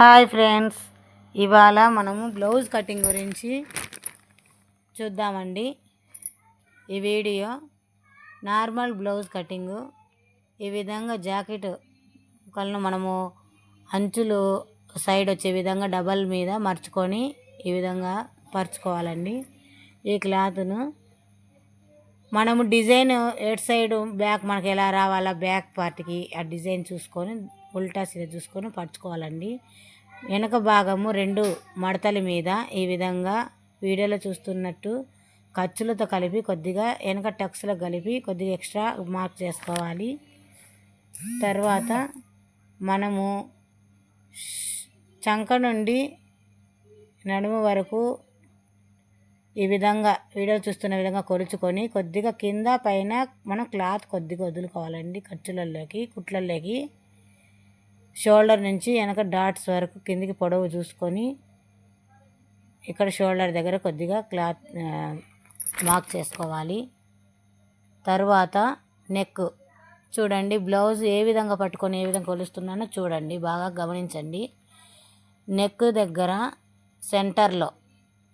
Hi friends. ఇవాళ మనము blouse cutting గురించి చూద్దామండి. ఈ వీడియో నార్మల్ బ్లౌజ్ కటింగు. ఈ విధంగా జాకెట్ కలను మనము అంచులు సైడ్ వచ్చే విధంగా డబల్ మీద మర్చుకొని ఈ విధంగా పరుచుకోవాలండి. ఈ క్లాత్ను మనము డిజైన్ ఎట్ సైడ్ బ్యాక్ మనకు ఎలా రావాలా బ్యాక్ పార్ట్కి ఆ డిజైన్ చూసుకొని ఉల్టా సీద చూసుకొని పరుచుకోవాలండి. వెనక భాగము రెండు మడతల మీద ఈ విధంగా వీడియోలో చూస్తున్నట్టు ఖర్చులతో కలిపి కొద్దిగా వెనక టక్స్లో కలిపి కొద్దిగా ఎక్స్ట్రా మార్క్ చేసుకోవాలి. తర్వాత మనము చంక నుండి నడుము వరకు ఈ విధంగా వీడియో చూస్తున్న విధంగా కొలుచుకొని కొద్దిగా కింద పైన మనం క్లాత్ కొద్దిగా వదులుకోవాలండి ఖర్చులలోకి కుట్లలోకి షోల్డర్ నుంచి వెనక డాట్స్ వరకు కిందికి పొడవు చూసుకొని ఇక్కడ షోల్డర్ దగ్గర కొద్దిగా క్లాత్ మార్క్ చేసుకోవాలి. తర్వాత నెక్. చూడండి బ్లౌజ్ ఏ విధంగా పట్టుకొని ఏ విధంగా కొలుస్తున్నానో చూడండి బాగా గమనించండి. నెక్ దగ్గర సెంటర్లో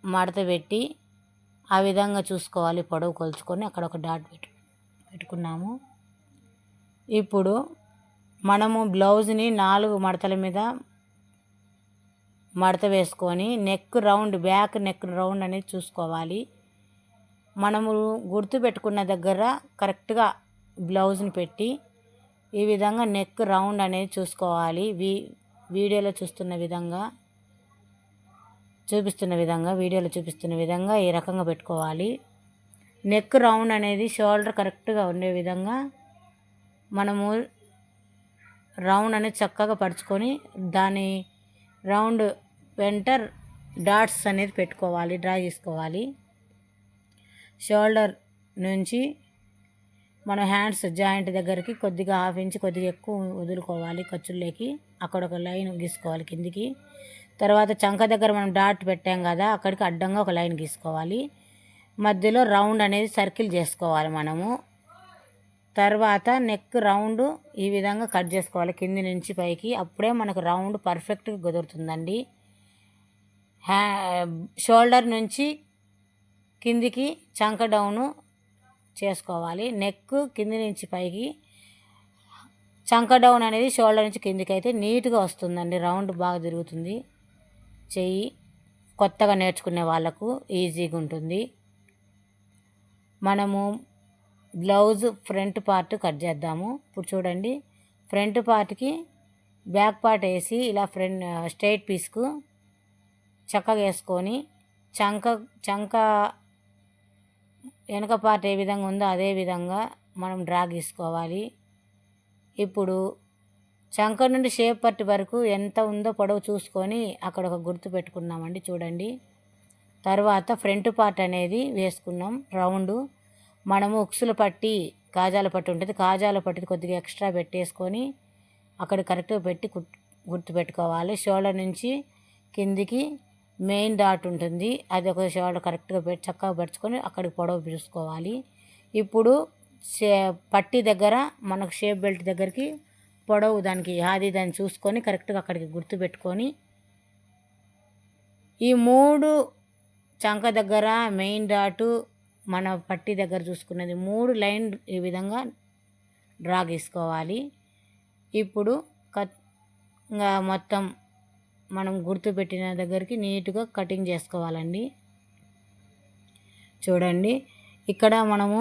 మడత పెట్టి ఆ విధంగా చూసుకోవాలి పొడవు కొలుచుకొని. అక్కడ ఒక డాట్ పెట్టు పెట్టుకున్నాము. ఇప్పుడు మనము బ్లౌజ్ని నాలుగు మడతల మీద మడత వేసుకొని neck round back neck round అనేది చూసుకోవాలి. మనము గుర్తు పెట్టుకున్న దగ్గర కరెక్ట్గా బ్లౌజ్ని పెట్టి ఈ విధంగా నెక్ రౌండ్ అనేది చూసుకోవాలి. వీ వీడియోలో చూస్తున్న విధంగా చూపిస్తున్న విధంగా వీడియోలో చూపిస్తున్న విధంగా ఈ రకంగా పెట్టుకోవాలి. నెక్ రౌండ్ అనేది షోల్డర్ కరెక్ట్గా ఉండే విధంగా మనము రౌండ్ అనేది చక్కగా పరుచుకొని దాని రౌండ్ వెంట డాట్స్ అనేది పెట్టుకోవాలి డ్రా చేసుకోవాలి. షోల్డర్ నుంచి మన హ్యాండ్స్ జాయింట్ దగ్గరికి కొద్దిగా హాఫ్ ఇంచ్ కొద్దిగా ఎక్కువ వదులుకోవాలి ఖర్చుల్లోకి. అక్కడ ఒక లైన్ గీసుకోవాలి కిందికి. తర్వాత చంక దగ్గర మనం డాట్ పెట్టాం కదా అక్కడికి అడ్డంగా ఒక లైన్ గీసుకోవాలి. మధ్యలో రౌండ్ అనేది సర్కిల్ చేసుకోవాలి మనము. తర్వాత నెక్ రౌండ్ ఈ విధంగా కట్ చేసుకోవాలి. కింది నుంచి పైకి. అప్పుడే మనకు రౌండ్ పర్ఫెక్ట్గా కుదురుతుందండి. హ్యా షోల్డర్ నుంచి కిందికి చంక డౌను చేసుకోవాలి. నెక్ కింది నుంచి పైకి చంక డౌన్ అనేది షోల్డర్ నుంచి కిందికి అయితే నీట్గా వస్తుందండి. రౌండ్ బాగా తిరుగుతుంది. చెయ్యి కొత్తగా నేర్చుకునే వాళ్ళకు ఈజీగా ఉంటుంది. మనము బ్లౌజ్ ఫ్రంట్ పార్ట్ కట్ చేద్దాము. ఇప్పుడు చూడండి ఫ్రంట్ పార్ట్కి బ్యాక్ పార్ట్ వేసి ఇలా ఫ్రంట్ స్ట్రైట్ పీస్కు చక్కగా వేసుకొని చంక చంక వెనక పార్ట్ ఏ విధంగా ఉందో అదే విధంగా మనం డ్రా గీసుకోవాలి. ఇప్పుడు చంక నుండి షేప్ పట్టి వరకు ఎంత ఉందో పొడవు చూసుకొని అక్కడ ఒక గుర్తు పెట్టుకున్నామండి చూడండి. తర్వాత ఫ్రంట్ పార్ట్ అనేది వేసుకున్నాం రౌండ్. మనము ఉక్సులు పట్టి కాజాల పట్టి ఉంటుంది. కాజాల పట్టి కొద్దిగా ఎక్స్ట్రా పెట్టేసుకొని అక్కడ కరెక్ట్గా పెట్టి గుర్తు పెట్టుకోవాలి షోల్డర్ నుంచి కిందికి మెయిన్ డాట్ ఉంటుంది. అది ఒక షోల్డర్ కరెక్ట్గా పెట్టి చక్కగా పెట్టుకొని అక్కడికి పొడవు చూసుకోవాలి. ఇప్పుడు షే పట్టి దగ్గర మనకు షేప్ బెల్ట్ దగ్గరికి పొడవు దానికి అది దాన్ని చూసుకొని కరెక్ట్గా అక్కడికి గుర్తు పెట్టుకొని ఈ మూడు చంక దగ్గర మెయిన్ డాటు మన పట్టి దగ్గర చూసుకున్నది మూడు లైన్ ఈ విధంగా డ్రా గీసుకోవాలి. ఇప్పుడు కట్ ఇంకా మొత్తం మనం గుర్తుపెట్టిన దగ్గరికి నీట్గా కటింగ్ చేసుకోవాలండి. చూడండి ఇక్కడ మనము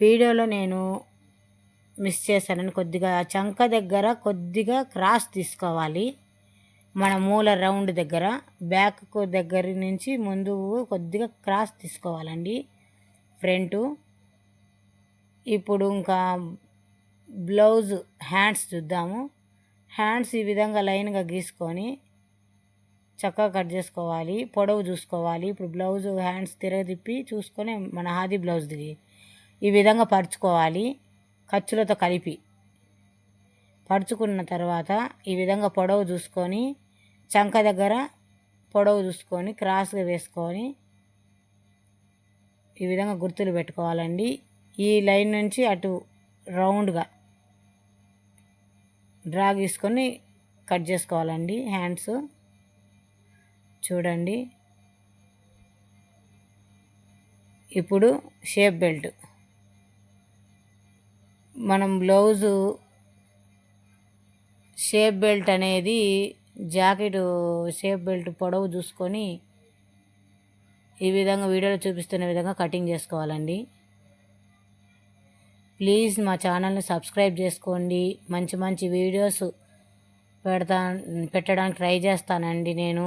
వీడియోలో నేను మిస్ చేశానని కొద్దిగా చంక దగ్గర కొద్దిగా క్రాస్ తీసుకోవాలి. మన మూల రౌండ్ దగ్గర బ్యాక్ దగ్గర నుంచి ముందు కొద్దిగా క్రాస్ తీసుకోవాలండి. ఫ్రంట్ ఇప్పుడు ఇంకా బ్లౌజ్ హ్యాండ్స్ చూద్దాము. హ్యాండ్స్ ఈ విధంగా లైన్గా గీసుకొని చక్కగా కట్ చేసుకోవాలి. పొడవు చూసుకోవాలి. ఇప్పుడు బ్లౌజ్ హ్యాండ్స్ తిరగదిప్పి చూసుకొని మన హాది బ్లౌజ్ది ఈ విధంగా పరుచుకోవాలి. ఖర్చులతో కలిపి. పరుచుకున్న తర్వాత ఈ విధంగా పొడవు చూసుకొని చంక దగ్గర పొడవు చూసుకొని క్రాస్గా వేసుకొని ఈ విధంగా గుర్తులు పెట్టుకోవాలండి. ఈ లైన్ నుంచి అటు రౌండ్గా డ్రా గీసుకొని కట్ చేసుకోవాలండి హ్యాండ్స్. చూడండి. ఇప్పుడు షేప్ బెల్ట్. మనం బ్లౌజు షేప్ బెల్ట్ అనేది జాకెట్ షేప్ బెల్ట్ పొడవు చూసుకొని ఈ విధంగా వీడియోలో చూపిస్తున్న విధంగా కటింగ్ చేసుకోవాలండి. ప్లీజ్ మా ఛానల్ని సబ్స్క్రైబ్ చేసుకోండి. మంచి మంచి వీడియోస్ పెడతా పెట్టడానికి ట్రై చేస్తానండి నేను.